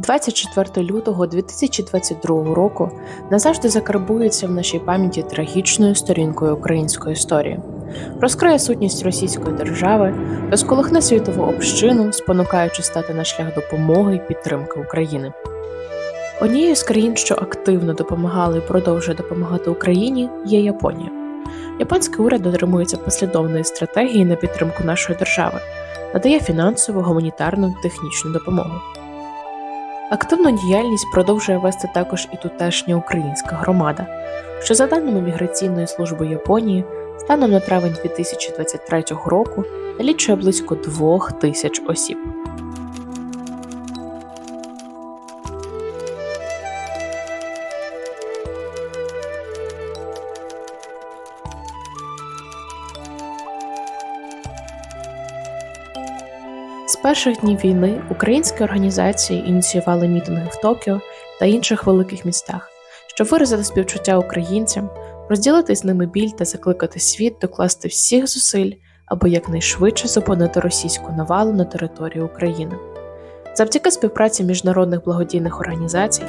24 лютого 2022 року назавжди закарбується в нашій пам'яті трагічною сторінкою української історії, розкриє сутність російської держави, розколихне світову общину, спонукаючи стати на шлях допомоги й підтримки України. Однією з країн, що активно допомагали і продовжує допомагати Україні, є Японія. Японський уряд дотримується послідовної стратегії на підтримку нашої держави, надає фінансову, гуманітарну і технічну допомогу. Активну діяльність продовжує вести також і тутешня українська громада, що, за даними Міграційної служби Японії, станом на травень 2023 року налічує близько двох тисяч осіб. З перших днів війни українські організації ініціювали мітинги в Токіо та інших великих містах, щоб виразити співчуття українцям, розділити з ними біль та закликати світ докласти всіх зусиль, аби якнайшвидше зупинити російську навалу на території України. Завдяки співпраці міжнародних благодійних організацій,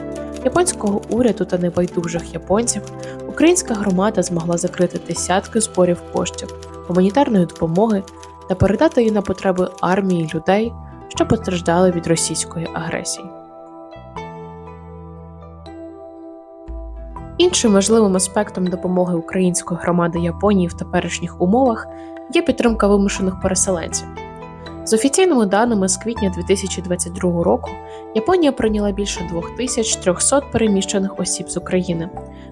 японського уряду та небайдужих японців, українська громада змогла закрити десятки зборів коштів, гуманітарної допомоги та передати її на потреби армії людей, що постраждали від російської агресії. Іншим важливим аспектом допомоги української громади Японії в теперішніх умовах є підтримка вимушених переселенців. З офіційними даними з квітня 2022 року Японія прийняла більше 2300 переміщених осіб з України,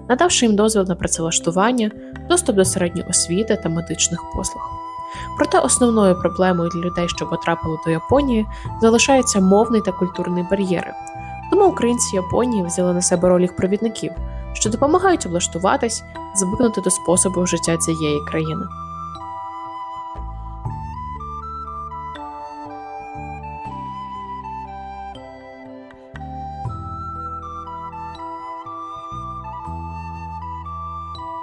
надавши їм дозвіл на працевлаштування, доступ до середньої освіти та медичних послуг. Проте основною проблемою для людей, що потрапили до Японії, залишається мовний та культурний бар'єри. Тому українці Японії взяли на себе роль їх провідників, що допомагають облаштуватись, звикнути до способу життя цієї країни.